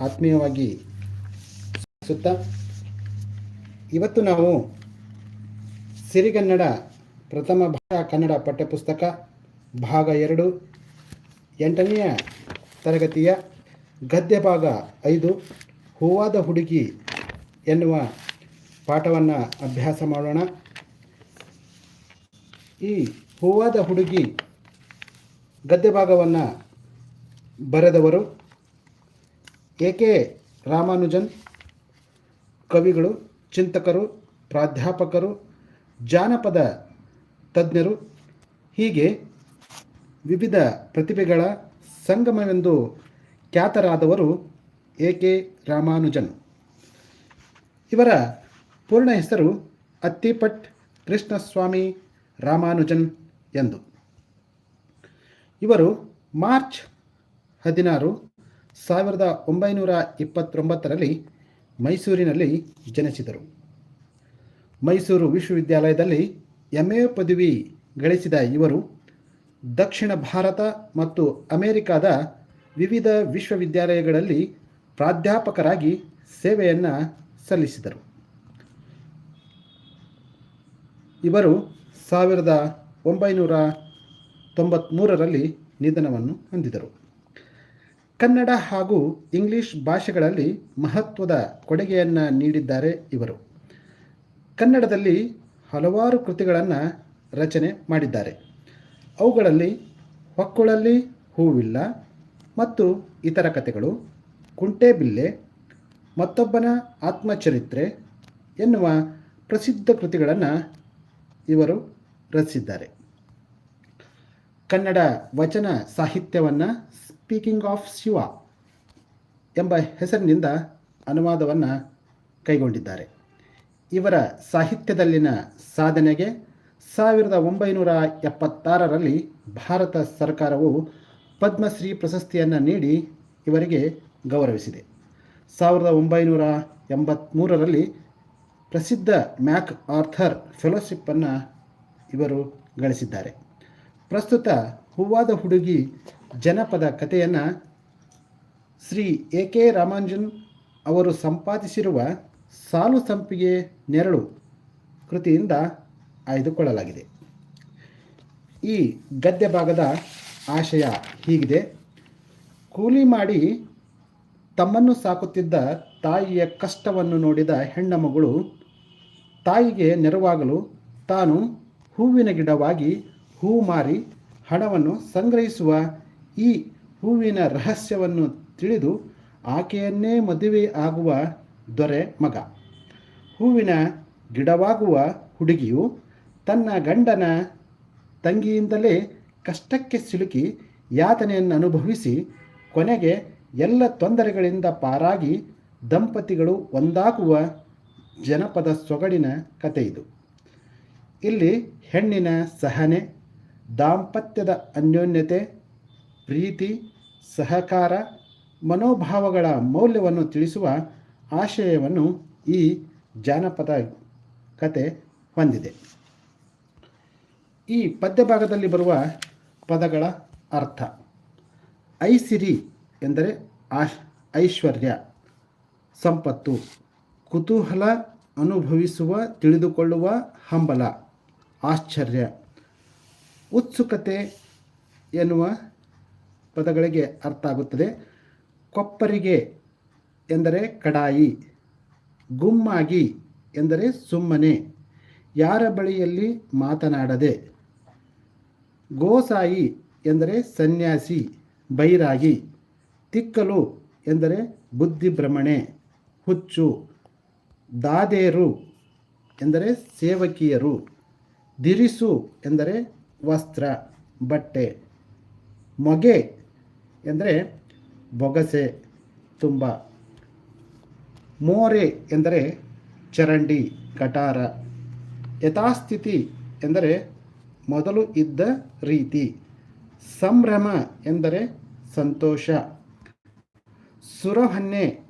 ಆತ್ಮೀಯವಾಗಿ ಸುತ್ತ. ಇವತ್ತು ನಾವು ಸಿರಿಗನ್ನಡ ಪ್ರಥಮ ಭಾಷಾ ಕನ್ನಡ ಪಠ್ಯಪುಸ್ತಕ ಭಾಗ ಎರಡು, ಎಂಟನೆಯ ತರಗತಿಯ ಗದ್ಯ ಭಾಗ ಐದು, ಹೂವಾದ ಹುಡುಗಿ ಎನ್ನುವ ಪಾಠವನ್ನು ಅಭ್ಯಾಸ ಮಾಡೋಣ. ಈ ಹೂವಾದ ಹುಡುಗಿ ಗದ್ಯ ಭಾಗವನ್ನು ಬರೆದವರು ಎ ಕೆ ರಾಮಾನುಜನ್ ಕವಿಗಳು, ಚಿಂತಕರು, ಪ್ರಾಧ್ಯಾಪಕರು, ಜಾನಪದ ತಜ್ಞರು, ಹೀಗೆ ವಿವಿಧ ಪ್ರತಿಭೆಗಳ ಸಂಗಮವೆಂದು ಖ್ಯಾತರಾದವರು ಎ ಕೆ ರಾಮಾನುಜನ್. ಇವರ ಪೂರ್ಣ ಹೆಸರು ಅತ್ತಿಪಟ್ ಕೃಷ್ಣಸ್ವಾಮಿ ರಾಮಾನುಜನ್ ಎಂದು. ಇವರು ಮಾರ್ಚ್ ಹದಿನಾರು ಸಾವಿರದ ಒಂಬೈನೂರ ಇಪ್ಪತ್ತೊಂಬತ್ತರಲ್ಲಿ ಮೈಸೂರಿನಲ್ಲಿ ಜನಿಸಿದರು. ಮೈಸೂರು ವಿಶ್ವವಿದ್ಯಾಲಯದಲ್ಲಿ ಎಂ ಎ ಪದವಿ ಗಳಿಸಿದ ಇವರು ದಕ್ಷಿಣ ಭಾರತ ಮತ್ತು ಅಮೆರಿಕಾದ ವಿವಿಧ ವಿಶ್ವವಿದ್ಯಾಲಯಗಳಲ್ಲಿ ಪ್ರಾಧ್ಯಾಪಕರಾಗಿ ಸೇವೆಯನ್ನು ಸಲ್ಲಿಸಿದರು. ಇವರು ಸಾವಿರದ ಒಂಬೈನೂರ ತೊಂಬತ್ತ್ಮೂರರಲ್ಲಿ ನಿಧನವನ್ನು ಹೊಂದಿದರು. ಕನ್ನಡ ಹಾಗೂ ಇಂಗ್ಲಿಷ್ ಭಾಷೆಗಳಲ್ಲಿ ಮಹತ್ವದ ಕೊಡುಗೆಯನ್ನು ನೀಡಿದ್ದಾರೆ ಇವರು. ಕನ್ನಡದಲ್ಲಿ ಹಲವಾರು ಕೃತಿಗಳನ್ನು ರಚನೆ ಮಾಡಿದ್ದಾರೆ. ಅವುಗಳಲ್ಲಿ ಹೊಕ್ಕುಳಲ್ಲಿ ಹೂವಿಲ್ಲ ಮತ್ತು ಇತರ ಕಥೆಗಳು ಕುಂಟೆಬಿಲ್ಲೆ ಮತ್ತೊಬ್ಬನ ಆತ್ಮಚರಿತ್ರೆ ಎನ್ನುವ ಪ್ರಸಿದ್ಧ ಕೃತಿಗಳನ್ನು ಇವರು ರಚಿಸಿದ್ದಾರೆ. ಕನ್ನಡ ವಚನ ಸಾಹಿತ್ಯವನ್ನು ಸ್ಪೀಕಿಂಗ್ ಆಫ್ ಶಿವ ಎಂಬ ಹೆಸರಿನಿಂದ ಅನುವಾದವನ್ನು ಕೈಗೊಂಡಿದ್ದಾರೆ. ಇವರ ಸಾಹಿತ್ಯದಲ್ಲಿನ ಸಾಧನೆಗೆ ಸಾವಿರದ ಒಂಬೈನೂರ ಎಪ್ಪತ್ತಾರರಲ್ಲಿ ಭಾರತ ಸರ್ಕಾರವು ಪದ್ಮಶ್ರೀ ಪ್ರಶಸ್ತಿಯನ್ನು ನೀಡಿ ಇವರಿಗೆ ಗೌರವಿಸಿದೆ. ಸಾವಿರದ ಒಂಬೈನೂರ ಎಂಬತ್ತ್ಮೂರರಲ್ಲಿ ಪ್ರಸಿದ್ಧ ಮ್ಯಾಕ್ ಆರ್ಥರ್ ಫೆಲೋಶಿಪ್ಪನ್ನು ಇವರು ಗಳಿಸಿದ್ದಾರೆ. ಪ್ರಸ್ತುತ ಹೂವಾದ ಹುಡುಗಿ ಜನಪದ ಕಥೆಯನ್ನು ಶ್ರೀ ಎ ಕೆ ರಾಮಾಂಜನ್ ಅವರು ಸಂಪಾದಿಸಿರುವ ಸಾಲು ಸಂಪಿಗೆ ನೆರಳು ಕೃತಿಯಿಂದ ಆಯ್ದುಕೊಳ್ಳಲಾಗಿದೆ. ಈ ಗದ್ಯ ಭಾಗದ ಆಶಯ ಹೀಗಿದೆ. ಕೂಲಿ ಮಾಡಿ ತಮ್ಮನ್ನು ಸಾಕುತ್ತಿದ್ದ ತಾಯಿಯ ಕಷ್ಟವನ್ನು ನೋಡಿದ ಹೆಣ್ಣ ಮಗಳು ತಾಯಿಗೆ ನೆರವಾಗಲು ತಾನು ಹೂವಿನ ಗಿಡವಾಗಿ ಹೂ ಮಾರಿ ಹಣವನ್ನು ಸಂಗ್ರಹಿಸುವ ಈ ಹೂವಿನ ರಹಸ್ಯವನ್ನು ತಿಳಿದು ಆಕೆಯನ್ನೇ ಮದುವೆ ಆಗುವ ದೊರೆ ಮಗ. ಹೂವಿನ ಗಿಡವಾಗುವ ಹುಡುಗಿಯು ತನ್ನ ಗಂಡನ ತಂಗಿಯಿಂದಲೇ ಕಷ್ಟಕ್ಕೆ ಸಿಲುಕಿ ಯಾತನೆಯನ್ನು ಅನುಭವಿಸಿ ಕೊನೆಗೆ ಎಲ್ಲ ತೊಂದರೆಗಳಿಂದ ಪಾರಾಗಿ ದಂಪತಿಗಳು ಒಂದಾಗುವ ಜನಪದ ಸೊಗಡಿನ ಕಥೆ ಇದು. ಇಲ್ಲಿ ಹೆಣ್ಣಿನ ಸಹನೆ, ದಾಂಪತ್ಯದ ಅನ್ಯೋನ್ಯತೆ ಪ್ರೀತಿ, ಸಹಕಾರ, ಮನೋಭಾವಗಳ ಮೌಲ್ಯವನ್ನು ತಿಳಿಸುವ ಆಶಯವನ್ನು ಈ ಜಾನಪದ ಕತೆ ಹೊಂದಿದೆ. ಈ ಪದ್ಯಭಾಗದಲ್ಲಿ ಬರುವ ಪದಗಳ ಅರ್ಥ, ಐಸಿರಿ ಎಂದರೆ ಆಶ್, ಐಶ್ವರ್ಯ, ಸಂಪತ್ತು, ಕುತೂಹಲ ಅನುಭವಿಸುವ, ತಿಳಿದುಕೊಳ್ಳುವ, ಹಂಬಲ, ಆಶ್ಚರ್ಯ, ಉತ್ಸುಕತೆ ಎನ್ನುವ ಪದಗಳಿಗೆ ಅರ್ಥ ಆಗುತ್ತದೆ. ಕೊಪ್ಪರಿಗೆ ಎಂದರೆ ಕಡಾಯಿ, ಗುಮ್ಮಾಗಿ ಎಂದರೆ ಸುಮ್ಮನೆ, ಯಾರ ಬಳಿಯಲ್ಲಿ ಮಾತನಾಡದೆ, ಗೋಸಾಯಿ ಎಂದರೆ ಸನ್ಯಾಸಿ, ಬೈರಾಗಿ, ತಿಕ್ಕಲು ಎಂದರೆ ಬುದ್ಧಿಭ್ರಮಣೆ, ಹುಚ್ಚು, ದಾದೇರು ಎಂದರೆ ಸೇವಕಿಯರು, ದಿರಿಸು ಎಂದರೆ ವಸ್ತ್ರ, ಬಟ್ಟೆ, ಮೊಗೆ ಎಂದರೆ ಬೊಗಸೆ ತುಂಬ. ಮೋರೆ ಎಂದರೆ ಚರಂಡಿ, ಕಟಾರ. ಯಥಾಸ್ಥಿತಿ ಎಂದರೆ ಮೊದಲು ಇದ್ದ ರೀತಿ. ಸಂಭ್ರಮ ಎಂದರೆ ಸಂತೋಷ. ಸುರಹನ್ನೆ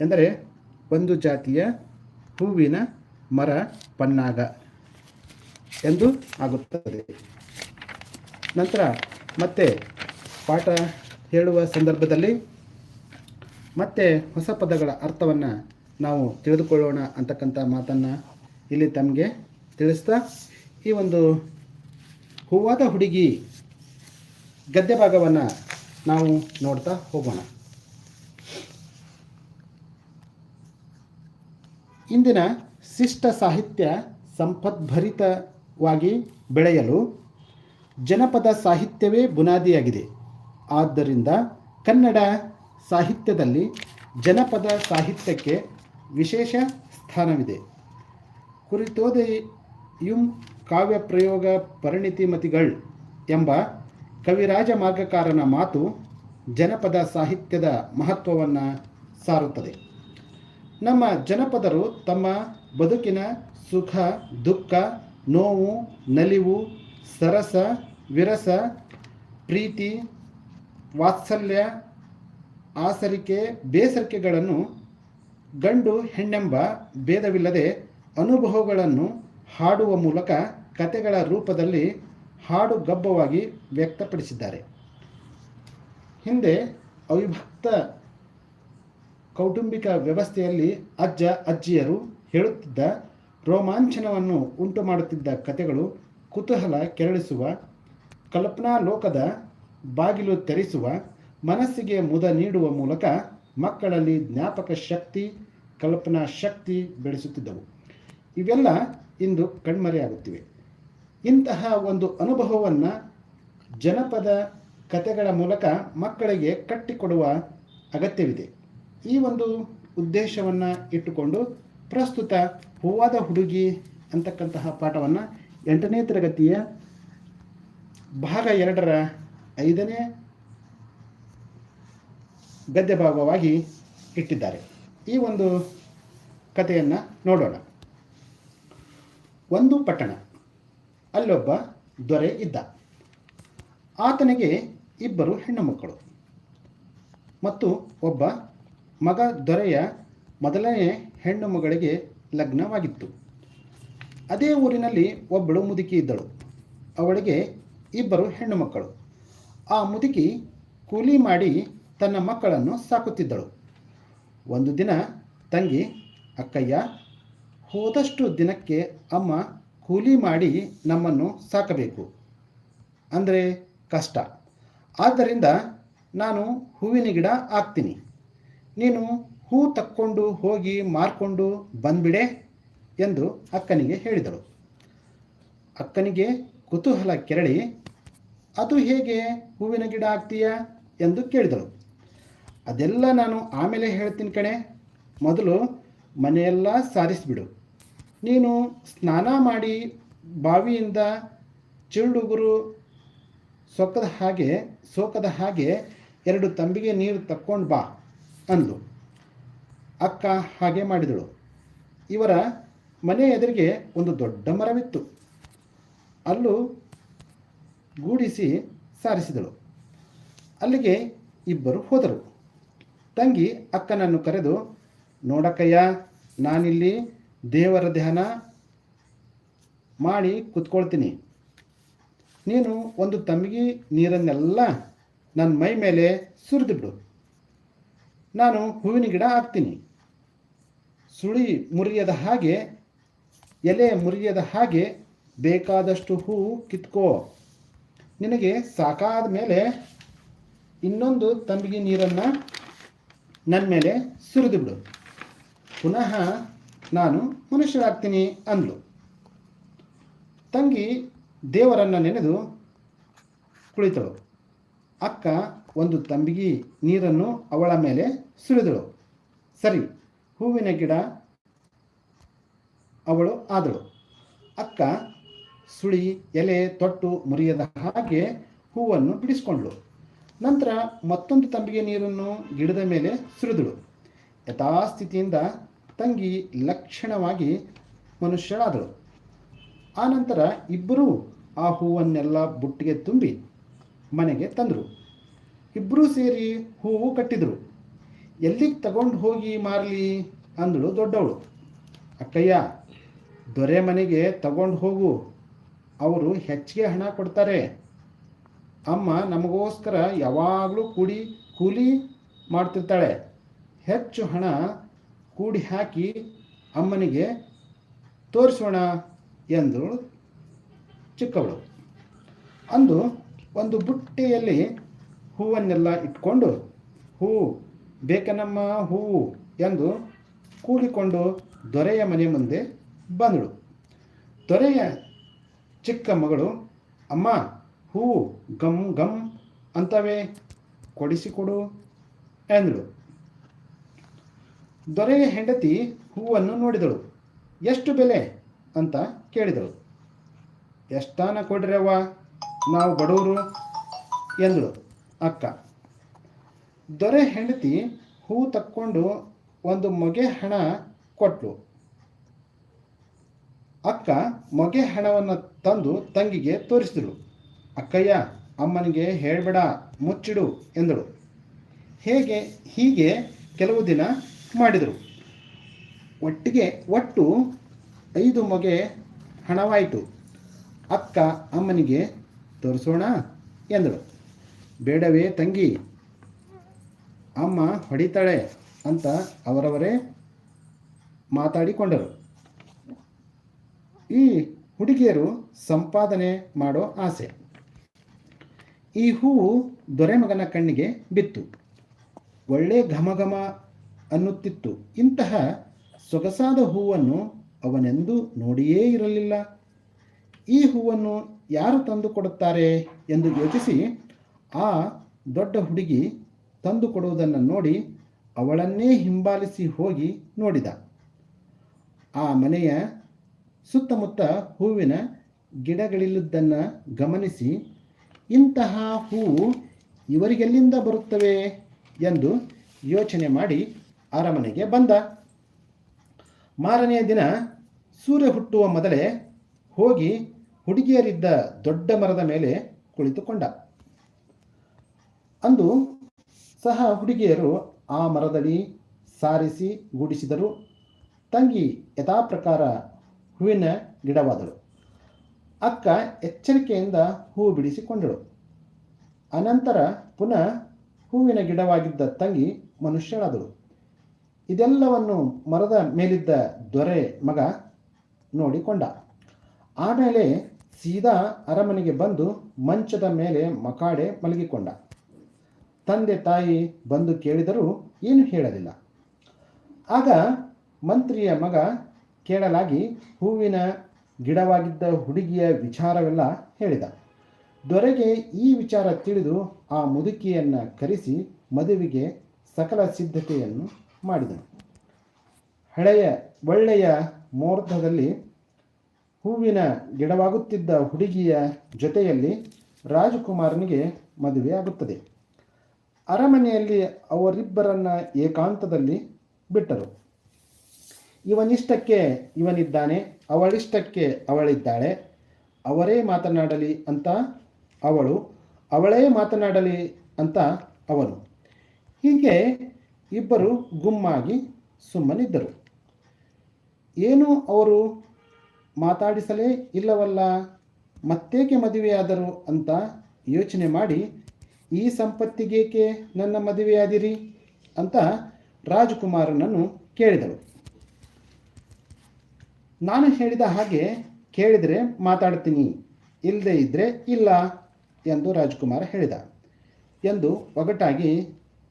ಎಂದರೆ ಒಂದು ಜಾತಿಯ ಹೂವಿನ ಮರ ಪನ್ನಾಗ ಎಂದು ಆಗುತ್ತದೆ. ನಂತರ ಮತ್ತೆ ಪಾಠ. ಹೇಳುವ ಸಂದರ್ಭದಲ್ಲಿ ಮತ್ತೆ ಹೊಸ ಪದಗಳ ಅರ್ಥವನ್ನು ನಾವು ತಿಳಿದುಕೊಳ್ಳೋಣ ಅಂತಕ್ಕಂಥ ಮಾತನ್ನು ಇಲ್ಲಿ ತಮಗೆ ತಿಳಿಸ್ತಾ, ಈ ಒಂದು ಹೂವಾದ ಹುಡುಗಿ ಗದ್ಯ ಭಾಗವನ್ನು ನಾವು ನೋಡ್ತಾ ಹೋಗೋಣ. ಇಂದಿನ ಶಿಷ್ಟ ಸಾಹಿತ್ಯ ಸಂಪದ್ಭರಿತವಾಗಿ ಬೆಳೆಯಲು ಜನಪದ ಸಾಹಿತ್ಯವೇ ಬುನಾದಿಯಾಗಿದೆ. ಆದ್ದರಿಂದ ಕನ್ನಡ ಸಾಹಿತ್ಯದಲ್ಲಿ ಜನಪದ ಸಾಹಿತ್ಯಕ್ಕೆ ವಿಶೇಷ ಸ್ಥಾನವಿದೆ. ಕುರಿತೋದೆಯುಂ ಕಾವ್ಯ ಪ್ರಯೋಗ ಪರಿಣಿತಿಮತಿಗಳ್ ಎಂಬ ಕವಿರಾಜ ಮಾರ್ಗಕಾರನ ಮಾತು ಜನಪದ ಸಾಹಿತ್ಯದ ಮಹತ್ವವನ್ನು ಸಾರುತ್ತದೆ. ನಮ್ಮ ಜನಪದರು ತಮ್ಮ ಬದುಕಿನ ಸುಖ, ದುಃಖ, ನೋವು, ನಲಿವು, ಸರಸ, ವಿರಸ, ಪ್ರೀತಿ ವಾತ್ಸಲ್ಯ, ಆಸರಿಕೆ, ಬೇಸರಿಕೆಗಳನ್ನು ಗಂಡು ಹೆಣ್ಣೆಂಬ ಭೇದವಿಲ್ಲದೆ ಅನುಭವಗಳನ್ನು ಹಾಡುವ ಮೂಲಕ ಕತೆಗಳ ರೂಪದಲ್ಲಿ ಹಾಡು ಗಬ್ಬವಾಗಿ ವ್ಯಕ್ತಪಡಿಸಿದ್ದಾರೆ. ಹಿಂದೆ ಅವಿಭಕ್ತ ಕೌಟುಂಬಿಕ ವ್ಯವಸ್ಥೆಯಲ್ಲಿ ಅಜ್ಜ, ಅಜ್ಜಿಯರು ಹೇಳುತ್ತಿದ್ದ ರೋಮಾಂಚನವನ್ನು ಉಂಟು ಮಾಡುತ್ತಿದ್ದ ಕತೆಗಳು ಕುತೂಹಲ ಕೆರಳಿಸುವ ಕಲ್ಪನಾ ಲೋಕದ ಬಾಗಿಲು ತೆರೆಸುವ ಮನಸ್ಸಿಗೆ ಮುದ ನೀಡುವ ಮೂಲಕ ಮಕ್ಕಳಲ್ಲಿ ಜ್ಞಾಪಕ ಶಕ್ತಿ, ಕಲ್ಪನಾ ಶಕ್ತಿ ಬೆಳೆಸುತ್ತಿದ್ದವು. ಇವೆಲ್ಲ ಇಂದು ಕಣ್ಮರೆಯಾಗುತ್ತಿವೆ ಇಂತಹ ಒಂದು ಅನುಭವವನ್ನು ಜನಪದ ಕಥೆಗಳ ಮೂಲಕ ಮಕ್ಕಳಿಗೆ ಕಟ್ಟಿಕೊಡುವ ಅಗತ್ಯವಿದೆ. ಈ ಒಂದು ಉದ್ದೇಶವನ್ನು ಇಟ್ಟುಕೊಂಡು ಪ್ರಸ್ತುತ ಹೂವಾದ ಹುಡುಗಿ ಅಂತಕ್ಕಂತಹ ಪಾಠವನ್ನು ಎಂಟನೇ ತರಗತಿಯ ಭಾಗ ಎರಡರ ಐದನೇ ಗದ್ಯ ಭಾಗವಾಗಿ ಇಟ್ಟಿದ್ದಾರೆ. ಈ ಒಂದು ಕಥೆಯನ್ನು ನೋಡೋಣ. ಒಂದು ಪಟ್ಟಣ, ಅಲ್ಲೊಬ್ಬ ದೊರೆ ಇದ್ದ. ಆತನಿಗೆ ಇಬ್ಬರು ಹೆಣ್ಣು ಮಕ್ಕಳು ಮತ್ತು ಒಬ್ಬ ಮಗ ದೊರೆಯ ಮೊದಲನೇ ಹೆಣ್ಣು ಮಗಳಿಗೆ ಲಗ್ನವಾಗಿತ್ತು. ಅದೇ ಊರಿನಲ್ಲಿ ಒಬ್ಬಳು ಮುದುಕಿ ಇದ್ದಳು. ಅವಳಿಗೆ ಇಬ್ಬರು ಹೆಣ್ಣು ಮಕ್ಕಳು. ಆ ಮುದುಕಿ ಕೂಲಿ ಮಾಡಿ ತನ್ನ ಮಕ್ಕಳನ್ನು ಸಾಕುತ್ತಿದ್ದಳು. ಒಂದು ದಿನ ತಂಗಿ, ಅಕ್ಕಯ್ಯ, ಹೋದಷ್ಟು ದಿನಕ್ಕೆ ಅಮ್ಮ ಕೂಲಿ ಮಾಡಿ ನಮ್ಮನ್ನು ಸಾಕಬೇಕು. ಅಂದರೆ ಕಷ್ಟ. ಆದ್ದರಿಂದ ನಾನು ಹೂವಿನ ಗಿಡ ಹಾಕ್ತೀನಿ. ನೀನು ಹೂ ತಕ್ಕೊಂಡು ಹೋಗಿ ಮಾರ್ಕೊಂಡು ಬಂದ್ಬಿಡೆ ಎಂದು ಅಕ್ಕನಿಗೆ ಹೇಳಿದಳು. ಅಕ್ಕನಿಗೆ ಕುತೂಹಲ ಕೆರಳಿ ಅದು ಹೇಗೆ ಹೂವಿನ ಗಿಡ ಆಗ್ತೀಯಾ ಎಂದು ಕೇಳಿದಳು. ಅದೆಲ್ಲ ನಾನು ಆಮೇಲೆ ಹೇಳ್ತೀನಿ ಕಣೆ. ಮೊದಲು ಮನೆಯೆಲ್ಲ ಸಾರಿಸಿಬಿಡು. ನೀನು ಸ್ನಾನ ಮಾಡಿ ಬಾವಿಯಿಂದ ಚಿರುಡುಗುರು ಸೊಕ್ಕದ ಹಾಗೆ, ಸೋಕದ ಹಾಗೆ ಎರಡು ತಂಬಿಗೆ ನೀರು ತಕ್ಕೊಂಡು ಬಾ ಅಂದು ಅಕ್ಕ ಹಾಗೆ ಮಾಡಿದಳು. ಇವರ ಮನೆ ಎದುರಿಗೆ ಒಂದು ದೊಡ್ಡ ಮರವಿತ್ತು. ಅಲ್ಲೂ ಗೂಡಿಸಿ ಸಾರಿಸಿದಳು. ಅಲ್ಲಿಗೆ ಇಬ್ಬರು ಹೋದರು. ತಂಗಿ ಅಕ್ಕನನ್ನು ಕರೆದು, ನೋಡಕ್ಕಯ್ಯ, ನಾನಿಲ್ಲಿ ದೇವರ ಧ್ಯಾನ ಮಾಡಿ ಕುತ್ಕೊಳ್ತೀನಿ. ನೀನು ಒಂದು ತಮ್ಮಿಗೆ ನೀರನ್ನೆಲ್ಲ ನನ್ನ ಮೈ ಮೇಲೆ ಸುರಿದುಬಿಡು. ನಾನು ಹೂವಿನ ಗಿಡ ಹಾಕ್ತೀನಿ. ಸುಳಿ ಮುರಿಯದ ಹಾಗೆ, ಎಲೆ ಮುರಿಯದ ಹಾಗೆ ಬೇಕಾದಷ್ಟು ಹೂವು ಕಿತ್ಕೋ. ನಿನಗೆ ಸಾಕಾದ ಮೇಲೆ ಇನ್ನೊಂದು ತಂಬಿಗೆ ನೀರನ್ನು ನನ್ನ ಮೇಲೆ ಸುರಿದು ಬಿಡು. ಪುನಃ ನಾನು ಮನುಷ್ಯರಾಗ್ತೀನಿ ಅಂದ್ಲು. ತಂಗಿ ದೇವರನ್ನು ನೆನೆದು ಕುಳಿತಳು. ಅಕ್ಕ ಒಂದು ತಂಬಿಗೆ ನೀರನ್ನು ಅವಳ ಮೇಲೆ ಸುರಿದಳು. ಸರಿ, ಹೂವಿನ ಗಿಡ ಅವಳು ಆದಳು. ಅಕ್ಕ ಸುಳಿ, ಎಲೆ, ತೊಟ್ಟು ಮುರಿಯದ ಹಾಗೆ ಹೂವನ್ನು ಬಿಡಿಸಿಕೊಂಡ್ಳು. ನಂತರ ಮತ್ತೊಂದು ತಂಬಿಗೆ ನೀರನ್ನು ಗಿಡದ ಮೇಲೆ ಸುರಿದಳು. ಯಥಾಸ್ಥಿತಿಯಿಂದ ತಂಗಿ ಲಕ್ಷಣವಾಗಿ ಮನುಷ್ಯಳಾದಳು. ನಂತರ ಇಬ್ಬರೂ ಆ ಹೂವನ್ನೆಲ್ಲ ಬುಟ್ಟಿಗೆ ತುಂಬಿ ಮನೆಗೆ ತಂದರು. ಇಬ್ಬರೂ ಸೇರಿ ಹೂವು ಕಟ್ಟಿದರು. ಎಲ್ಲಿಗೆ ತಗೊಂಡು ಹೋಗಿ ಮಾರಲಿ ಅಂದಳು ದೊಡ್ಡವಳು. ಅಕ್ಕಯ್ಯ, ದೊರೆ ಮನೆಗೆ ತಗೊಂಡು ಹೋಗು. ಅವರು ಹೆಚ್ಚಿಗೆ ಹಣ ಕೊಡ್ತಾರೆ. ಅಮ್ಮ ನಮಗೋಸ್ಕರ ಯಾವಾಗಲೂ ಕೂಡಿ ಕೂಲಿ ಮಾಡ್ತಿರ್ತಾಳೆ. ಹೆಚ್ಚು ಹಣ ಕೂಡಿ ಹಾಕಿ ಅಮ್ಮನಿಗೆ ತೋರಿಸೋಣ ಎಂದು ಚಿಕ್ಕವಳು ಅಂದು ಒಂದು ಬುಟ್ಟಿಯಲ್ಲಿ ಹೂವನ್ನೆಲ್ಲ ಇಟ್ಕೊಂಡು ಹೂವು ಬೇಕನಮ್ಮ ಹೂವು ಎಂದು ಕೂಡಿಕೊಂಡು ದೊರೆಯ ಮನೆ ಮುಂದೆ ಬಂದಳು. ದೊರೆಯ ಚಿಕ್ಕ ಮಗಳು, ಅಮ್ಮ ಹೂವು ಗಮ್ ಗಮ್ ಅಂತವೇ ಕೊಡಿಸಿಕೊಡು ಎಂದಳು. ದೊರೆಯ ಹೆಂಡತಿ ಹೂವನ್ನು ನೋಡಿದಳು. ಎಷ್ಟು ಬೆಲೆ? ಅಂತ ಕೇಳಿದಳು. ಎಷ್ಟಾನ ಕೊಡ್ರವ್ವ ನಾವು ಬಡವರು ಎಂದಳು ಅಕ್ಕ. ದೊರೆ ಹೆಂಡತಿ ಹೂ ತಕ್ಕೊಂಡು ಒಂದು ಮೊಗೆ ಹಣ ಕೊಟ್ಲು. ಅಕ್ಕ ಮೊಗೆ ಹಣವನ್ನು ತಂದು ತಂಗಿಗೆ ತೋರಿಸಿದಳು. ಅಕ್ಕಯ್ಯ, ಅಮ್ಮನಿಗೆ ಹೇಳಬೇಡ, ಮುಚ್ಚಿಡು ಎಂದಳು. ಹೇಗೆ, ಹೀಗೆ ಕೆಲವು ದಿನ ಮಾಡಿದರು. ಒಟ್ಟಿಗೆ ಒಟ್ಟು ಐದು ಮೊಗೆ ಹಣವಾಯಿತು. ಅಕ್ಕ ಅಮ್ಮನಿಗೆ ತೋರಿಸೋಣ ಎಂದಳು. ಬೇಡವೇ ತಂಗಿ. ಅಮ್ಮ ಹೊಡಿತಾಳೆ ಅಂತ ಅವರವರೇ ಮಾತಾಡಿಕೊಂಡರು. ಈ ಹುಡುಗಿಯರು ಸಂಪಾದನೆ ಮಾಡೋ ಆಸೆ. ಈ ಹೂವು ದೊರೆಮಗನ ಕಣ್ಣಿಗೆ ಬಿತ್ತು. ಒಳ್ಳೆ ಘಮಘಮ ಅನ್ನುತ್ತಿತ್ತು. ಇಂತಹ ಸೊಗಸಾದ ಹೂವನ್ನು ಅವನೆಂದೂ ನೋಡಿಯೇ ಇರಲಿಲ್ಲ. ಈ ಹೂವನ್ನು ಯಾರು ತಂದು ಕೊಡುತ್ತಾರೆ ಎಂದು ಯೋಚಿಸಿ ಆ ದೊಡ್ಡ ಹುಡುಗಿ ತಂದು ಕೊಡುವುದನ್ನು ನೋಡಿ ಅವಳನ್ನೇ ಹಿಂಬಾಲಿಸಿ ಹೋಗಿ ನೋಡಿದ. ಆ ಮನೆಯ ಸುತ್ತಮುತ್ತ ಹೂವಿನ ಗಿಡಗಳಿಲ್ಲದ್ದನ್ನು ಗಮನಿಸಿ, ಇಂತಹ ಹೂವು ಇವರಿಗೆಲ್ಲಿಂದ ಬರುತ್ತವೆ ಎಂದು ಯೋಚನೆ ಮಾಡಿ ಅರಮನೆಗೆ ಬಂದ. ಮಾರನೆಯ ದಿನ ಸೂರ್ಯ ಹುಟ್ಟುವ ಮೊದಲೇ ಹೋಗಿ ಹುಡುಗಿಯರಿದ್ದ ದೊಡ್ಡ ಮರದ ಮೇಲೆ ಕುಳಿತುಕೊಂಡ. ಅಂದು ಸಹ ಹುಡುಗಿಯರು ಆ ಮರದಲ್ಲಿ ಸಾರಿಸಿ ಗೂಡಿಸಿದರು. ತಂಗಿ ಯಥಾಪ್ರಕಾರ ಹೂವಿನ ಗಿಡವಾದಳು. ಅಕ್ಕ ಎಚ್ಚರಿಕೆಯಿಂದ ಹೂವು ಬಿಡಿಸಿಕೊಂಡಳು. ಅನಂತರ ಪುನಃ ಹೂವಿನ ಗಿಡವಾಗಿದ್ದ ತಂಗಿ ಮನುಷ್ಯಳಾದಳು. ಇದೆಲ್ಲವನ್ನು ಮರದ ಮೇಲಿದ್ದ ದೊರೆ ಮಗ ನೋಡಿಕೊಂಡ. ಆಮೇಲೆ ಸೀದಾ ಅರಮನೆಗೆ ಬಂದು ಮಂಚದ ಮೇಲೆ ಮಕಾಡೆ ಮಲಗಿಕೊಂಡ. ತಂದೆ ತಾಯಿ ಬಂದು ಕೇಳಿದರೂ ಏನು ಹೇಳಲಿಲ್ಲ. ಆಗ ಮಂತ್ರಿಯ ಮಗ ಕೇಳಲಾಗಿ ಹೂವಿನ ಗಿಡವಾಗಿದ್ದ ಹುಡುಗಿಯ ವಿಚಾರವೆಲ್ಲ ಹೇಳಿದ. ದೊರೆಗೆ ಈ ವಿಚಾರ ತಿಳಿದು ಆ ಮುದುಕಿಯನ್ನು ಕರೆಸಿ ಮದುವೆಗೆ ಸಕಲ ಸಿದ್ಧತೆಯನ್ನು ಮಾಡಿದನು. ಹಳೆಯ ಒಳ್ಳೆಯ ಮುಹೂರ್ತದಲ್ಲಿ ಹೂವಿನ ಗಿಡವಾಗುತ್ತಿದ್ದ ಹುಡುಗಿಯ ಜೊತೆಯಲ್ಲಿ ರಾಜಕುಮಾರನಿಗೆ ಮದುವೆಯಾಗುತ್ತದೆ ಅರಮನೆಯಲ್ಲಿ ಅವರಿಬ್ಬರನ್ನ ಏಕಾಂತದಲ್ಲಿ ಬಿಟ್ಟರು. ಇವನಿಷ್ಟಕ್ಕೆ ಇವನಿದ್ದಾನೆ, ಅವಳಿಷ್ಟಕ್ಕೆ ಅವಳಿದ್ದಾಳೆ. ಅವರೇ ಮಾತನಾಡಲಿ ಅಂತ ಅವಳು, ಅವಳೇ ಮಾತನಾಡಲಿ ಅಂತ ಅವನು. ಹೀಗೆ ಇಬ್ಬರು ಗುಮ್ಮಾಗಿ ಸುಮ್ಮನಿದ್ದರು. ಏನು ಅವರು ಮಾತಾಡಿಸಲೇ ಇಲ್ಲವಲ್ಲ, ಮತ್ತೇಕೆ ಮದುವೆಯಾದರು ಅಂತ ಯೋಚನೆ ಮಾಡಿ, ಈ ಸಂಪತ್ತಿಗೇಕೆ ನನ್ನ ಮದುವೆಯಾದಿರಿ ಅಂತ ರಾಜಕುಮಾರನನ್ನು ಕೇಳಿದಳು. ನಾನು ಹೇಳಿದ ಹಾಗೆ ಕೇಳಿದರೆ ಮಾತಾಡ್ತೀನಿ ಇಲ್ಲದೆ ಇದ್ದರೆ ಇಲ್ಲ ಎಂದು ರಾಜಕುಮಾರ ಹೇಳಿದ. ಎಂದು ಒಗಟಾಗಿ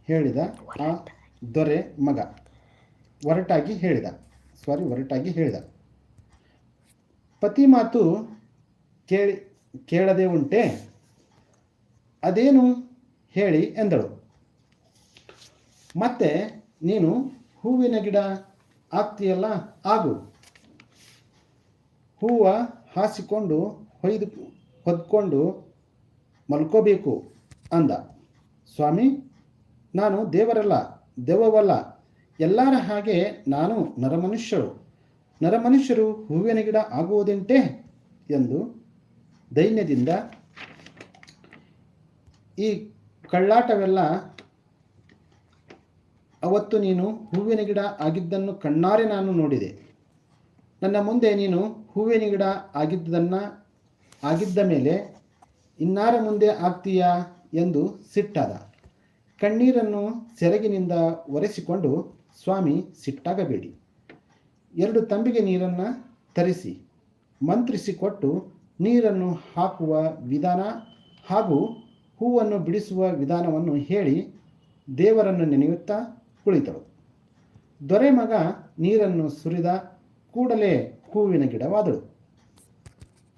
ಹೇಳಿದ ಆ ದೊರೆ ಮಗ. ಒರಟಾಗಿ ಹೇಳಿದ. ಸಾರಿ ಒರಟಾಗಿ ಹೇಳಿದ. ಪತಿ ಮಾತು ಕೇಳಿ, ಕೇಳದೆ ಉಂಟೆ? ಅದೇನು ಹೇಳಿ ಎಂದಳು. ಮತ್ತೆ ನೀನು ಹೂವಿನ ಗಿಡ ಆಗ್ತೀಯಲ್ಲ ಆಗು. ಹೂವ ಹಾಸಿಕೊಂಡು ಹೊಯ್ದು ಹೊದ್ಕೊಂಡು ಮಲ್ಕೋಬೇಕು ಅಂದ. ಸ್ವಾಮಿ, ನಾನು ದೇವರಲ್ಲ, ದೆವ್ವವಲ್ಲ, ಎಲ್ಲರ ಹಾಗೆ ನಾನು ನರಮನುಷ್ಯರು. ನರಮನುಷ್ಯರು ಹೂವಿನ ಗಿಡ ಆಗುವುದುಂಟೆ? ಎಂದು ದೈನ್ಯದಿಂದ ಈ ಕಳ್ಳಾಟವೆಲ್ಲ, ಅವತ್ತು ನೀನು ಹೂವಿನ ಗಿಡ ಆಗಿದ್ದನ್ನು ಕಣ್ಣಾರೆ ನಾನು ನೋಡಿದೆ. ನನ್ನ ಮುಂದೆ ನೀನು ಹೂವಿನ ಗಿಡ ಆಗಿದ್ದನ್ನು, ಆಗಿದ್ದ ಮೇಲೆ ಇನ್ನಾರ ಮುಂದೆ ಆಗ್ತೀಯಾ ಎಂದು ಸಿಟ್ಟಾದ. ಕಣ್ಣೀರನ್ನು ಸೆರಗಿನಿಂದ ಒರೆಸಿಕೊಂಡು ಸ್ವಾಮಿ ಸಿಟ್ಟಾಗಬೇಡಿ. ಎರಡು ತಂಬಿಗೆ ನೀರನ್ನು ತರಿಸಿ, ಮಂತ್ರಿಸಿಕೊಟ್ಟು ನೀರನ್ನು ಹಾಕುವ ವಿಧಾನ ಹಾಗೂ ಹೂವನ್ನು ಬಿಡಿಸುವ ವಿಧಾನವನ್ನು ಹೇಳಿ ದೇವರನ್ನು ನೆನೆಯುತ್ತಾ ಕುಳಿತಳು. ದೊರೆ ಮಗ ನೀರನ್ನು ಸುರಿದ ಕೂಡಲೇ ಹೂವಿನ ಗಿಡವಾದಳು.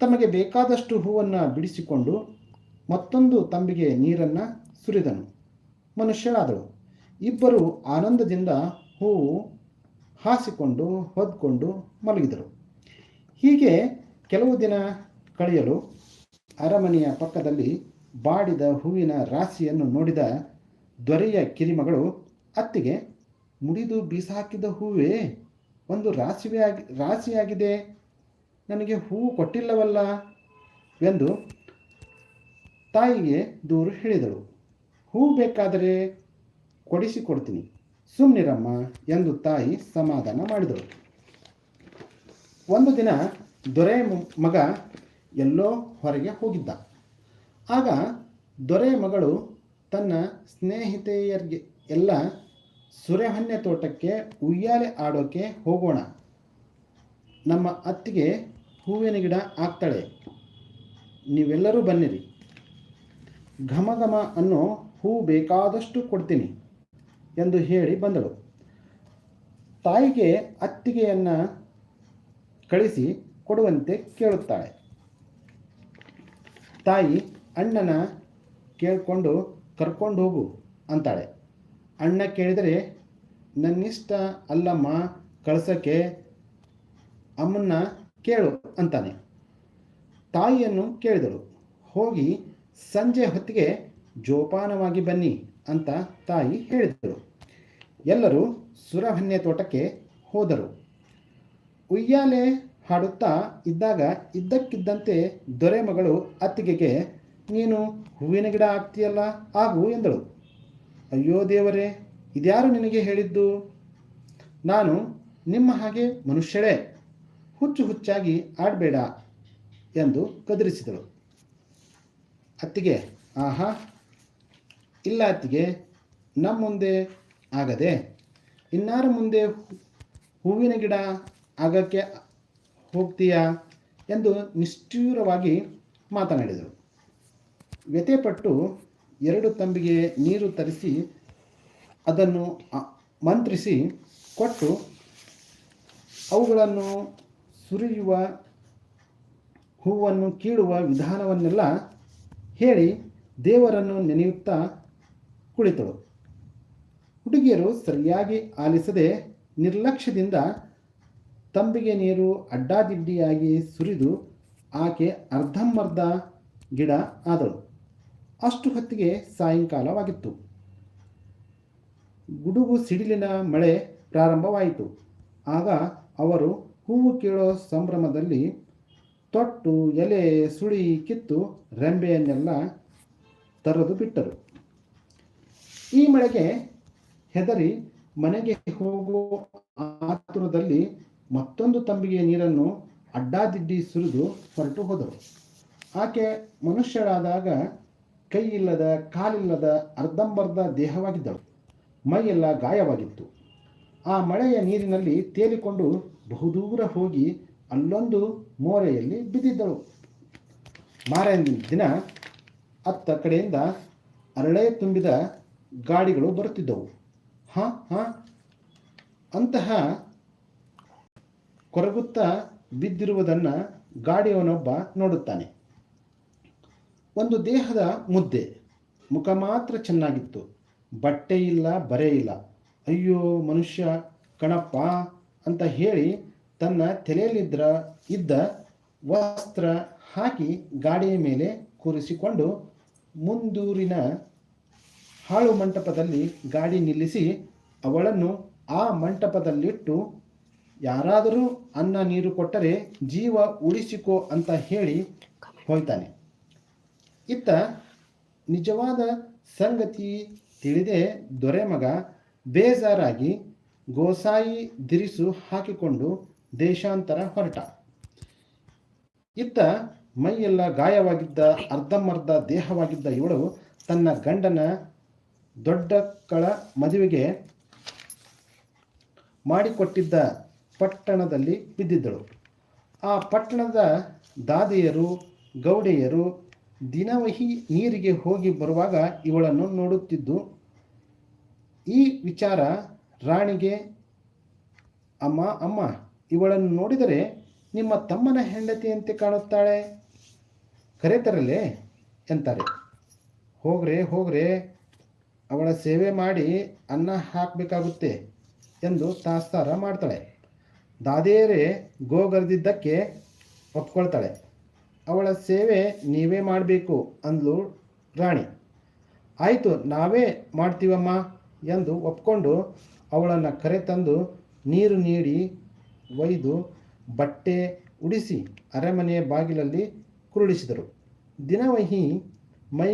ತಮಗೆ ಬೇಕಾದಷ್ಟು ಹೂವನ್ನು ಬಿಡಿಸಿಕೊಂಡು ಮತ್ತೊಂದು ತಂಬಿಗೆ ನೀರನ್ನು ಸುರಿದನು. ಮನುಷ್ಯಳಾದಳು ಇಬ್ಬರು ಆನಂದದಿಂದ ಹೂವು ಹಾಸಿಕೊಂಡು ಹೊದ್ಕೊಂಡು ಮಲಗಿದರು. ಹೀಗೆ ಕೆಲವು ದಿನ ಕಳೆಯಲು ಅರಮನೆಯ ಪಕ್ಕದಲ್ಲಿ ಬಾಡಿದ ಹೂವಿನ ರಾಶಿಯನ್ನು ನೋಡಿದ ದೊರೆಯ ಕಿರಿಮಗಳು ಅತ್ತಿಗೆ, ಮುಡಿದು ಬೀಸಾಕಿದ ಹೂವೇ ಒಂದು ರಾಶಿವೇ ಆಗಿ, ರಾಶಿಯಾಗಿದೆ. ನನಗೆ ಹೂವು ಕೊಟ್ಟಿಲ್ಲವಲ್ಲ ಎಂದು ತಾಯಿಗೆ ದೂರು ಹೇಳಿದಳು. ಹೂ ಬೇಕಾದರೆ ಕೊಡಿಸಿಕೊಡ್ತೀನಿ. ಸುಮ್ಮನಿರಮ್ಮ ಎಂದು ತಾಯಿ ಸಮಾಧಾನ ಮಾಡಿದಳು. ಒಂದು ದಿನ ದೊರೆ ಮಗ ಎಲ್ಲೋ ಹೊರಗೆ ಹೋಗಿದ್ದ. ಆಗ ದೊರೆ ಮಗಳು ತನ್ನ ಸ್ನೇಹಿತೆಯರಿಗೆ, ಎಲ್ಲ ಸುರೆಹನ್ನೆ ತೋಟಕ್ಕೆ ಉಯ್ಯಾಲೆ ಆಡೋಕೆ ಹೋಗೋಣ. ನಮ್ಮ ಅತ್ತಿಗೆ ಹೂವಿನ ಗಿಡ ಆಗ್ತಾಳೆ. ನೀವೆಲ್ಲರೂ ಬನ್ನಿರಿ. ಘಮ ಘಮ ಅನ್ನೋ ಹೂ ಬೇಕಾದಷ್ಟು ಕೊಡ್ತೀನಿ ಎಂದು ಹೇಳಿ ಬಂದಳು. ತಾಯಿಗೆ ಅತ್ತಿಗೆಯನ್ನು ಕಳಿಸಿ ಕೊಡುವಂತೆ ಕೇಳುತ್ತಾಳೆ. ತಾಯಿ ಅಣ್ಣನ ಕೇಳಿಕೊಂಡು ಕರ್ಕೊಂಡು ಹೋಗು ಅಂತಾಳೆ. ಅಣ್ಣ ಕೇಳಿದರೆ, ನನ್ನಿಷ್ಟ ಅಲ್ಲಮ್ಮ, ಕಳ್ಸೋಕ್ಕೆ ಅಮ್ಮನ್ನ ಕೇಳು ಅಂತಾನೆ. ತಾಯಿಯನ್ನು ಕೇಳಿದಳು. ಹೋಗಿ ಸಂಜೆ ಹೊತ್ತಿಗೆ ಜೋಪಾನವಾಗಿ ಬನ್ನಿ ಅಂತ ತಾಯಿ ಹೇಳಿದರು ಎಲ್ಲರೂ ಸುರಹನ್ಯ ತೋಟಕ್ಕೆ ಹೋದರು. ಉಯ್ಯಾಲೆ ಹಾಡುತ್ತಾ ಇದ್ದಾಗ ಇದ್ದಕ್ಕಿದ್ದಂತೆ ದೊರೆ ಮಗಳು ಅತ್ತಿಗೆಗೆ, ನೀನು ಹೂವಿನ ಗಿಡ ಆಗ್ತೀಯಲ್ಲ ಆಗು ಎಂದಳು. ಅಯ್ಯೋ ದೇವರೇ, ಇದ್ಯಾರು ನಿನಗೆ ಹೇಳಿದ್ದು? ನಾನು ನಿಮ್ಮ ಹಾಗೆ ಮನುಷ್ಯಳೇ, ಹುಚ್ಚು ಹುಚ್ಚಾಗಿ ಆಡಬೇಡ ಎಂದು ಕದರಿಸಿದಳು ಅತ್ತಿಗೆ, ಆಹಾ, ಇಲ್ಲ ಅತ್ತಿಗೆ ನಮ್ಮ ಮುಂದೆ ಆಗದೆ, ಇನ್ನಾರ ಮುಂದೆ ಹೂವಿನ ಗಿಡ ಆಗಕ್ಕೆ ಹೋಗ್ತೀಯಾ? ಎಂದು ನಿಷ್ಠೂರವಾಗಿ ಮಾತನಾಡಿದರು ವ್ಯಥೆಪಟ್ಟು ಎರಡು ತಂಬಿಗೆ ನೀರು ತರಿಸಿ ಅದನ್ನು ಮಂತ್ರಿಸಿ ಕೊಟ್ಟು ಅವುಗಳನ್ನು ಸುರಿಯುವ ಹೂವನ್ನು ಕೀಳುವ ವಿಧಾನವನ್ನೆಲ್ಲ ಹೇಳಿ ದೇವರನ್ನು ನೆನೆಯುತ್ತಾ ಕುಳಿತಳು. ಹುಡುಗಿಯರು ಸರಿಯಾಗಿ ಆಲಿಸದೆ ನಿರ್ಲಕ್ಷ್ಯದಿಂದ ತಂಬಿಗೆ ನೀರು ಅಡ್ಡಾದಿಡ್ಡಿಯಾಗಿ ಸುರಿದು ಆಕೆ ಅರ್ಧಂಬರ್ಧ ಗಿಡ ಆದಳು. ಅಷ್ಟು ಹೊತ್ತಿಗೆ ಸಾಯಂಕಾಲವಾಗಿತ್ತು. ಗುಡುಗು ಸಿಡಿಲಿನ ಮಳೆ ಪ್ರಾರಂಭವಾಯಿತು. ಆಗ ಅವರು ಹೂವು ಕೀಳೋ ಸಂಭ್ರಮದಲ್ಲಿ ತೊಟ್ಟು, ಎಲೆ, ಸುಳಿ ಕಿತ್ತು ರೆಂಬೆಯನ್ನೆಲ್ಲ ತರದು ಬಿಟ್ಟರು. ಈ ಮಳೆಗೆ ಹೆದರಿ ಮನೆಗೆ ಹೋಗುವ ಆತುರದಲ್ಲಿ ಮತ್ತೊಂದು ತಂಬಿಗೆ ನೀರನ್ನು ಅಡ್ಡಾದಿಡ್ಡಿ ಸುರಿದು ಹೊರಟು ಹೋದರು ಆಕೆ ಮನುಷ್ಯಳಾದಾಗ ಕೈ ಇಲ್ಲದ ಕಾಲಿಲ್ಲದ ಅರ್ಧಂಬರ್ಧ ದೇಹವಾಗಿದ್ದಳು. ಮೈಯೆಲ್ಲ ಗಾಯವಾಗಿತ್ತು. ಆ ಮಳೆಯ ನೀರಿನಲ್ಲಿ ತೇಲಿಕೊಂಡು ಬಹುದೂರ ಹೋಗಿ ಅಲ್ಲೊಂದು ಮೋರೆಯಲ್ಲಿ ಬಿದ್ದಿದ್ದಳು. ಮಾರನ ದಿನ ಅತ್ತ ಕಡೆಯಿಂದ ಅರಳೆ ತುಂಬಿದ ಗಾಡಿಗಳು ಬರುತ್ತಿದ್ದವು. ಹಾಂ ಹಾಂ, ಅಂತಹ ಕೊರಗುತ್ತಾ ಬಿದ್ದಿರುವುದನ್ನು ಗಾಡಿಯವನೊಬ್ಬ ನೋಡುತ್ತಾನೆ. ಒಂದು ದೇಹದ ಮುದ್ದೆ. ಮುಖ ಮಾತ್ರ ಚೆನ್ನಾಗಿತ್ತು. ಬಟ್ಟೆ ಇಲ್ಲ, ಬರೆ ಇಲ್ಲ. ಅಯ್ಯೋ, ಮನುಷ್ಯ, ಕಣಪ್ಪ ಅಂತ ಹೇಳಿ ತನ್ನ ತಲೆಯಲ್ಲಿದ್ದ, ಇದ್ದ ವಸ್ತ್ರ ಹಾಕಿ ಗಾಡಿಯ ಮೇಲೆ ಕೂರಿಸಿಕೊಂಡು ಮುಂದೂರಿನ ಹಾಳು ಮಂಟಪದಲ್ಲಿ ಗಾಡಿ ನಿಲ್ಲಿಸಿ ಅವಳನ್ನು ಆ ಮಂಟಪದಲ್ಲಿಟ್ಟು, ಯಾರಾದರೂ ಅನ್ನ ನೀರು ಕೊಟ್ಟರೆ ಜೀವ ಉಳಿಸಿಕೋ ಅಂತ ಹೇಳಿ ಹೋಯ್ತಾನೆ. ಇತ್ತ ನಿಜವಾದ ಸಂಗತಿ ತಿಳಿದೇ ದೊರೆ ಮಗ ಬೇಜಾರಾಗಿ ಗೋಸಾಯಿ ದಿರಿಸು ಹಾಕಿಕೊಂಡು ದೇಶಾಂತರ ಹೊರಟ. ಇತ್ತ ಮೈಯೆಲ್ಲ ಗಾಯವಾಗಿದ್ದ, ಅರ್ಧಮರ್ಧ ದೇಹವಾಗಿದ್ದ ಇವಳು ತನ್ನ ಗಂಡನ ದೊಡ್ಡಕ್ಕಳ ಮದುವೆಗೆ ಮಾಡಿಕೊಟ್ಟಿದ್ದ ಪಟ್ಟಣದಲ್ಲಿ ಬಿದ್ದಿದ್ದಳು. ಆ ಪಟ್ಟಣದ ದಾದಿಯರು, ಗೌಡೆಯರು ದಿನವಹಿ ನೀರಿಗೆ ಹೋಗಿ ಬರುವಾಗ ಇವಳನ್ನು ನೋಡುತ್ತಿದ್ದು, ಈ ವಿಚಾರ ರಾಣಿಗೆ, ಅಮ್ಮ ಅಮ್ಮ, ಇವಳನ್ನು ನೋಡಿದರೆ ನಿಮ್ಮ ತಮ್ಮನ ಹೆಂಡತಿಯಂತೆ ಕಾಣುತ್ತಾಳೆ? ಕರೆತರಲೇ ಎಂತಾರೆ. ಹೋಗ್ರೆ ಹೋಗ್ರೆ, ಅವಳ ಸೇವೆ ಮಾಡಿ ಅನ್ನ ಹಾಕಬೇಕಾಗುತ್ತೆ ಎಂದು ತಾಸ್ತಾರ ಮಾಡ್ತಾಳೆ. ದಾದೇರೆ ಗೋಗರ್ದಿದ್ದಕ್ಕೆ ಒಪ್ಕೊಳ್ತಾಳೆ. ಅವಳ ಸೇವೆ ನೀವೇ ಮಾಡಬೇಕು ಅಂದ್ಲು ರಾಣಿ. ಆಯಿತು, ನಾವೇ ಮಾಡ್ತೀವಮ್ಮ ಎಂದು ಒಪ್ಕೊಂಡು ಅವಳನ್ನು ಕರೆತಂದು ನೀರು ನೀಡಿ ಒಯ್ದು ಬಟ್ಟೆ ಉಡಿಸಿ ಅರಮನೆಯ ಬಾಗಿಲಲ್ಲಿ ಕುರುಳಿಸಿದರು. ದಿನವಹಿ ಮೈ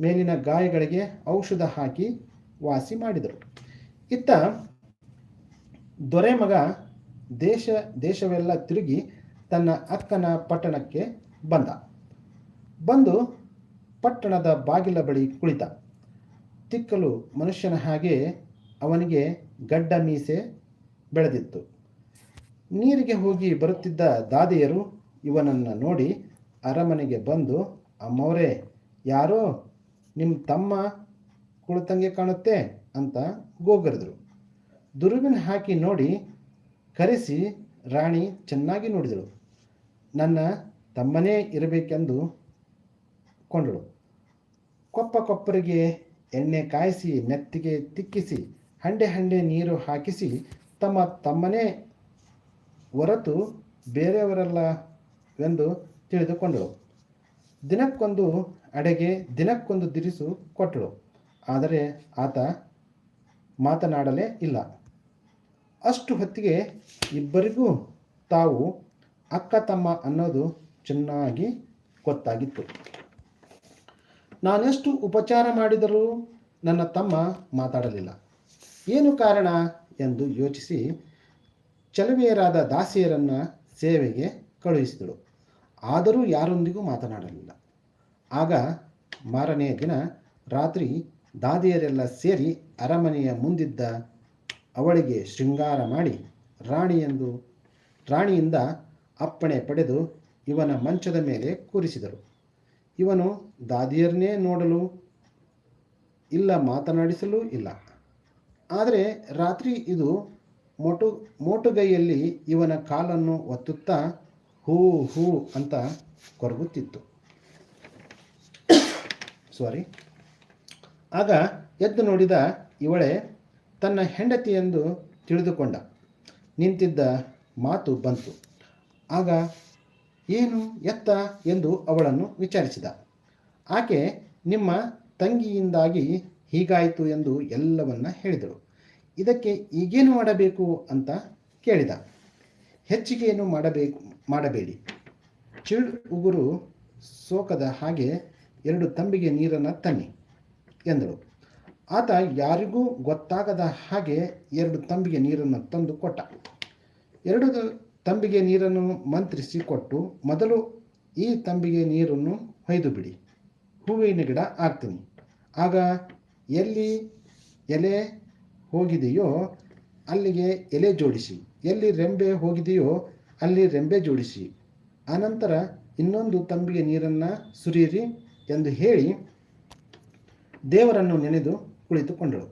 ಮೇಲಿನ ಗಾಯಗಳಿಗೆ ಔಷಧ ಹಾಕಿ ವಾಸಿ ಮಾಡಿದರು. ಇತ್ತ ದೊರೆ ಮಗ ದೇಶ ದೇಶವೆಲ್ಲ ತಿರುಗಿ ತನ್ನ ಅಕ್ಕನ ಪಟ್ಟಣಕ್ಕೆ ಬಂದ. ಬಂದು ಪಟ್ಟಣದ ಬಾಗಿಲ ಬಳಿ ಕುಳಿತ. ತಿಕ್ಕಲು ಮನುಷ್ಯನ ಹಾಗೆ ಅವನಿಗೆ ಗಡ್ಡ ಮೀಸೆ ಬೆಳೆದಿತ್ತು. ನೀರಿಗೆ ಹೋಗಿ ಬರುತ್ತಿದ್ದ ದಾದಿಯರು ಇವನನ್ನು ನೋಡಿ ಅರಮನೆಗೆ ಬಂದು, ಅಮ್ಮವರೇ, ಯಾರೋ ನಿಮ್ಮ ತಮ್ಮ ಕುಳಿತಂಗೆ ಕಾಣುತ್ತೆ ಅಂತ ಗೋಗರೆದರು. ದುರುಬಿನ ಹಾಕಿ ನೋಡಿ ಕರೆಸಿ ರಾಣಿ ಚೆನ್ನಾಗಿ ನೋಡಿದಳು. ನನ್ನ ತಮ್ಮನೇ ಇರಬೇಕೆಂದು ಕೊಂಡಳು. ಕೊಪ್ಪ ಕೊಪ್ಪರಿಗೆ ಎಣ್ಣೆ ಕಾಯಿಸಿ, ನೆತ್ತಿಗೆ ತಿಕ್ಕಿಸಿ, ಹಂಡೆ ಹಂಡೆ ನೀರು ಹಾಕಿಸಿ ತಮ್ಮ ತಮ್ಮನೇ ಹೊರತು ಬೇರೆಯವರಲ್ಲವೆಂದು ತಿಳಿದುಕೊಂಡಳು. ದಿನಕ್ಕೊಂದು ಅಡೆಗೆ, ದಿನಕ್ಕೊಂದು ದಿರಿಸು ಕೊಟ್ಟಳು. ಆದರೆ ಆತ ಮಾತನಾಡಲೇ ಇಲ್ಲ. ಅಷ್ಟು ಹೊತ್ತಿಗೆ ಇಬ್ಬರಿಗೂ ತಾವು ಅಕ್ಕ, ತಮ್ಮ ಅನ್ನೋದು ಚೆನ್ನಾಗಿ ಗೊತ್ತಾಗಿತ್ತು. ನಾನೆಷ್ಟು ಉಪಚಾರ ಮಾಡಿದರೂ ನನ್ನ ತಮ್ಮ ಮಾತಾಡಲಿಲ್ಲ. ಏನು ಕಾರಣ ಎಂದು ಯೋಚಿಸಿ ಚಲುವೆಯರಾದ ದಾಸಿಯರನ್ನು ಸೇವೆಗೆ ಕಳುಹಿಸಿದಳು. ಆದರೂ ಯಾರೊಂದಿಗೂ ಮಾತನಾಡಲಿಲ್ಲ. ಆಗ ಮಾರನೆಯ ದಿನ ರಾತ್ರಿ ದಾದಿಯರೆಲ್ಲ ಸೇರಿ ಅರಮನೆಯ ಮುಂದಿದ್ದ ಅವಳಿಗೆ ಶೃಂಗಾರ ಮಾಡಿ ರಾಣಿ ಎಂದು ರಾಣಿಯಿಂದ ಅಪ್ಪಣೆ ಪಡೆದು ಇವನ ಮಂಚದ ಮೇಲೆ ಕೂರಿಸಿದರು. ಇವನು ದಾದಿಯರನ್ನೇ ನೋಡಲು ಇಲ್ಲ, ಮಾತನಾಡಿಸಲೂ ಇಲ್ಲ. ಆದರೆ ರಾತ್ರಿ ಇದು ಮೋಟು, ಮೋಟುಗೈಯಲ್ಲಿ ಇವನ ಕಾಲನ್ನು ಒತ್ತುತ್ತಾ ಹೂ ಹೂ ಅಂತ ಕೊರಗುತ್ತಿತ್ತು. ಸಾರಿ ಆಗ ಎದ್ದು ನೋಡಿದ ಇವಳೆ ತನ್ನ ಹೆಂಡತಿ ಎಂದು ತಿಳಿದುಕೊಂಡ. ನಿಂತಿದ್ದ ಮಾತು ಬಂತು. ಆಗ ಏನು ಎತ್ತ ಎಂದು ಅವಳನ್ನು ವಿಚಾರಿಸಿದ. ಆಕೆ ನಿಮ್ಮ ತಂಗಿಯಿಂದಾಗಿ ಹೀಗಾಯಿತು ಎಂದು ಎಲ್ಲವನ್ನ ಹೇಳಿದಳು. ಇದಕ್ಕೆ ಈಗೇನು ಮಾಡಬೇಕು ಅಂತ ಕೇಳಿದ. ಹೆಚ್ಚಿಗೇನು ಮಾಡಬೇಕು, ಮಾಡಬೇಡಿ. ಚಿಳ್ ಉಗುರು ಸೋಕದ ಹಾಗೆ ಎರಡು ತಂಬಿಗೆ ನೀರನ್ನು ತನ್ನಿ ಎಂದಳು. ಆತ ಯಾರಿಗೂ ಗೊತ್ತಾಗದ ಹಾಗೆ ಎರಡು ತಂಬಿಗೆ ನೀರನ್ನು ತಂದು ಕೊಟ್ಟ. ಎರಡು ತಂಬಿಗೆ ನೀರನ್ನು ಮಂತ್ರಿಸಿ ಕೊಟ್ಟು ಮೊದಲು ಈ ತಂಬಿಗೆ ನೀರನ್ನು ಹೊಯ್ದು ಬಿಡಿ. ಹೂವಿನ ಗಿಡ ಹಾಕ್ತೀನಿ. ಆಗ ಎಲ್ಲಿ ಎಲೆ ಹೋಗಿದೆಯೋ ಅಲ್ಲಿಗೆ ಎಲೆ ಜೋಡಿಸಿ. ಎಲ್ಲಿ ರೆಂಬೆ ಹೋಗಿದೆಯೋ ಅಲ್ಲಿ ರೆಂಬೆ ಜೋಡಿಸಿ. ಆನಂತರ ಇನ್ನೊಂದು ತಂಬಿಗೆ ನೀರನ್ನು ಸುರಿಯಿರಿ ಎಂದು ಹೇಳಿ ದೇವರನ್ನು ನೆನೆದು ಕುಳಿತುಕೊಂಡಳು.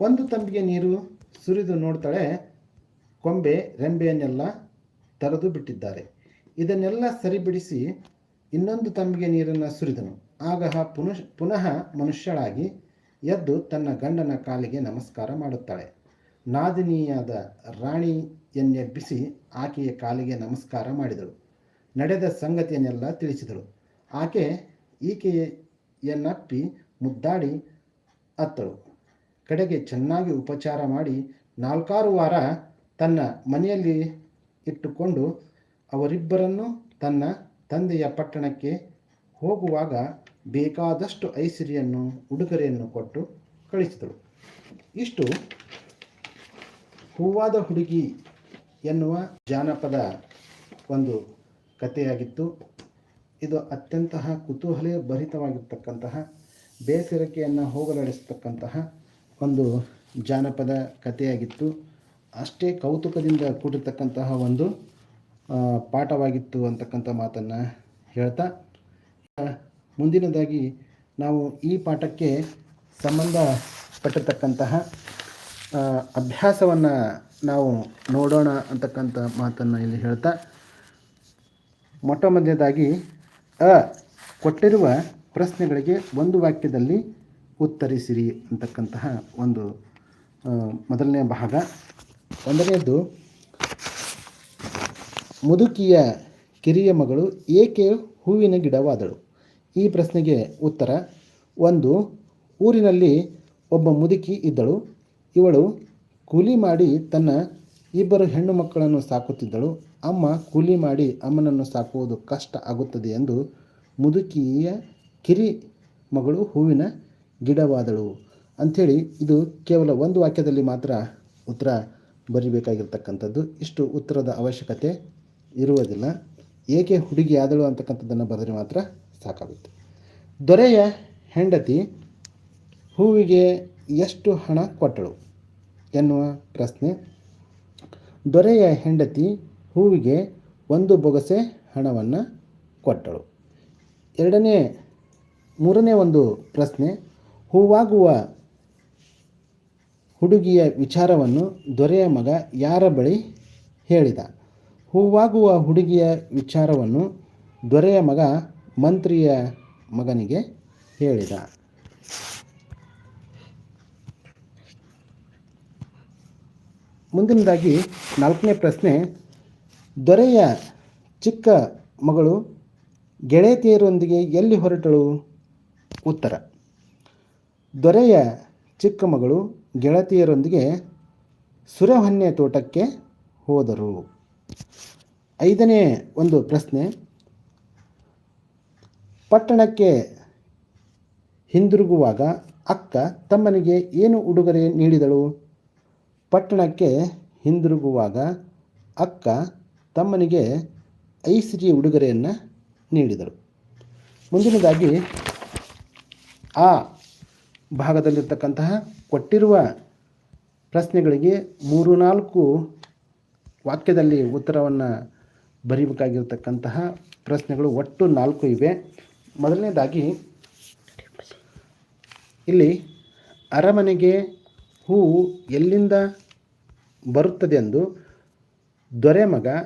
ಒಂದು ತಂಬಿಗೆ ನೀರು ಸುರಿದು ನೋಡ್ತಾಳೆ, ಕೊಂಬೆ, ರೆಂಬೆಯನ್ನೆಲ್ಲ ತರೆದು ಬಿಟ್ಟಿದ್ದಾರೆ. ಇದನ್ನೆಲ್ಲ ಸರಿಬಿಡಿಸಿ ಇನ್ನೊಂದು ತಂಬಿಗೆ ನೀರನ್ನು ಸುರಿದನು. ಆಗ ಪುನಃ ಪುನಃ ಮನುಷ್ಯಳಾಗಿ ಎದ್ದು ತನ್ನ ಗಂಡನ ಕಾಲಿಗೆ ನಮಸ್ಕಾರ ಮಾಡುತ್ತಾಳೆ. ನಾದಿನಿಯಾದ ರಾಣಿಯನ್ನೆಬ್ಬಿಸಿ ಆಕೆಯ ಕಾಲಿಗೆ ನಮಸ್ಕಾರ ಮಾಡಿದಳು. ನಡೆದ ಸಂಗತಿಯನ್ನೆಲ್ಲ ತಿಳಿಸಿದಳು. ಆಕೆ ಈಕೆಯನ್ನಪ್ಪಿ ಮುದ್ದಾಡಿ ಅತ್ತಳು ಕಡೆಗೆ ಚೆನ್ನಾಗಿ ಉಪಚಾರ ಮಾಡಿ ನಾಲ್ಕಾರು ವಾರ ತನ್ನ ಮನೆಯಲ್ಲಿ ಇಟ್ಟುಕೊಂಡು ಅವರಿಬ್ಬರನ್ನು ತನ್ನ ತಂದೆಯ ಪಟ್ಟಣಕ್ಕೆ ಹೋಗುವಾಗ ಬೇಕಾದಷ್ಟು ಐಸಿರಿಯನ್ನು, ಉಡುಗೊರೆಯನ್ನು ಕೊಟ್ಟು ಕಳಿಸಿದಳು. ಇಷ್ಟು. ಹೂವಾದ ಹುಡುಗಿ ಎನ್ನುವ ಜಾನಪದ ಒಂದು ಕಥೆಯಾಗಿತ್ತು. ಇದು ಅತ್ಯಂತ ಕುತೂಹಲ ಭರಿತವಾಗಿರ್ತಕ್ಕಂತಹ ಬೇಸರಿಕೆಯನ್ನು ಹೋಗಲಾಡಿಸ್ತಕ್ಕಂತಹ ಒಂದು ಜಾನಪದ ಕಥೆಯಾಗಿತ್ತು. ಅಷ್ಟೇ ಕೌತುಕದಿಂದ ಕೂಡಿರ್ತಕ್ಕಂತಹ ಒಂದು ಪಾಠವಾಗಿತ್ತು ಅಂತಕ್ಕಂಥ ಮಾತನ್ನು ಹೇಳ್ತಾ ಮುಂದಿನದಾಗಿ ನಾವು ಈ ಪಾಠಕ್ಕೆ ಸಂಬಂಧಪಟ್ಟಿರ್ತಕ್ಕಂತಹ ಅಭ್ಯಾಸವನ್ನು ನಾವು ನೋಡೋಣ ಅಂತಕ್ಕಂಥ ಮಾತನ್ನು ಇಲ್ಲಿ ಹೇಳ್ತಾ ಮೊಟ್ಟ ಮೊದಲನೇದಾಗಿ ಅ ಕೊಟ್ಟಿರುವ ಪ್ರಶ್ನೆಗಳಿಗೆ ಒಂದು ವಾಕ್ಯದಲ್ಲಿ ಉತ್ತರಿಸಿರಿ ಅಂತಕ್ಕಂತಹ ಒಂದು ಮೊದಲನೇ ಭಾಗ. ಒಂದನೆಯದು ಮುದುಕಿಯ ಕಿರಿಯ ಮಗಳು ಏಕೆ ಹೂವಿನ ಗಿಡವಾದಳು? ಈ ಪ್ರಶ್ನೆಗೆ ಉತ್ತರ, ಒಂದು, ಊರಿನಲ್ಲಿ ಒಬ್ಬ ಮುದುಕಿ ಇದ್ದಳು. ಇವಳು ಕೂಲಿ ಮಾಡಿ ತನ್ನ ಇಬ್ಬರು ಹೆಣ್ಣು ಮಕ್ಕಳನ್ನು ಸಾಕುತ್ತಿದ್ದಳು. ಅಮ್ಮ ಕೂಲಿ ಮಾಡಿ ಅಮ್ಮನನ್ನು ಸಾಕುವುದು ಕಷ್ಟ ಆಗುತ್ತದೆ ಎಂದು ಮುದುಕಿಯ ಕಿರಿ ಮಗಳು ಹೂವಿನ ಗಿಡವಾದಳು. ಅಂಥೇಳಿ ಇದು ಕೇವಲ ಒಂದು ವಾಕ್ಯದಲ್ಲಿ ಮಾತ್ರ ಉತ್ತರ ಬರಿಬೇಕಾಗಿರ್ತಕ್ಕಂಥದ್ದು ಇಷ್ಟು ಉತ್ತರದ ಅವಶ್ಯಕತೆ ಇರುವುದಿಲ್ಲ. ಏಕೆ ಹುಡುಗಿ ಆದಳು ಅಂತಕ್ಕಂಥದ್ದನ್ನು ಬರೆದರೆ ಮಾತ್ರ ಸಾಕಾಗುತ್ತೆ. ದೊರೆಯ ಹೆಂಡತಿ ಹೂವಿಗೆ ಎಷ್ಟು ಹಣ ಕೊಟ್ಟಳು ಎನ್ನುವ ಪ್ರಶ್ನೆ. ದೊರೆಯ ಹೆಂಡತಿ ಹೂವಿಗೆ ಒಂದು ಬೊಗಸೆ ಹಣವನ್ನು ಕೊಟ್ಟಳು. ಎರಡನೇ, ಮೂರನೇ ಒಂದು ಪ್ರಶ್ನೆ, ಹೂವಾಗುವ ಹುಡುಗಿಯ ವಿಚಾರವನ್ನು ದೊರೆಯ ಮಗ ಯಾರ ಬಳಿ ಹೇಳಿದ? ಹೂವಾಗುವ ಹುಡುಗಿಯ ವಿಚಾರವನ್ನು ದೊರೆಯ ಮಗ ಮಂತ್ರಿಯ ಮಗನಿಗೆ ಹೇಳಿದ. ಮುಂದಿನದಾಗಿ ನಾಲ್ಕನೇ ಪ್ರಶ್ನೆ. ದೊರೆಯ ಚಿಕ್ಕ ಮಗಳು ಗೆಳತಿಯರೊಂದಿಗೆ ಎಲ್ಲಿ ಹೊರಟಳು? ಉತ್ತರ. ದೊರೆಯ ಚಿಕ್ಕ ಮಗಳು ಗೆಳತಿಯರೊಂದಿಗೆ ಸುರಹೊನ್ನೆ ತೋಟಕ್ಕೆ ಹೋದರು. ಐದನೇ ಒಂದು ಪ್ರಶ್ನೆ. ಪಟ್ಟಣಕ್ಕೆ ಹಿಂದಿರುಗುವಾಗ ಅಕ್ಕ ತಮ್ಮನಿಗೆ ಏನು ಉಡುಗೊರೆ ನೀಡಿದಳು? ಪಟ್ಟಣಕ್ಕೆ ಹಿಂದಿರುಗುವಾಗ ಅಕ್ಕ ತಮ್ಮನಿಗೆ ಐಸಿಜಿ ಉಡುಗೊರೆಯನ್ನು ನೀಡಿದಳು. ಮುಂದಿನದಾಗಿ ಆ ಭಾಗದಲ್ಲಿರ್ತಕ್ಕಂತಹ ಕೊಟ್ಟಿರುವ ಪ್ರಶ್ನೆಗಳಿಗೆ ಮೂರು ನಾಲ್ಕು ವಾಕ್ಯದಲ್ಲಿ ಉತ್ತರವನ್ನು ಬರೀಬೇಕಾಗಿರ್ತಕ್ಕಂತಹ ಪ್ರಶ್ನೆಗಳು ಒಟ್ಟು ನಾಲ್ಕು ಇವೆ. ಮೊದಲನೇದಾಗಿ, ಇಲ್ಲಿ ಅರಮನೆಗೆ ಹೂವು ಎಲ್ಲಿಂದ ಬರುತ್ತದೆ ಎಂದು ದೊರೆ ಮಗ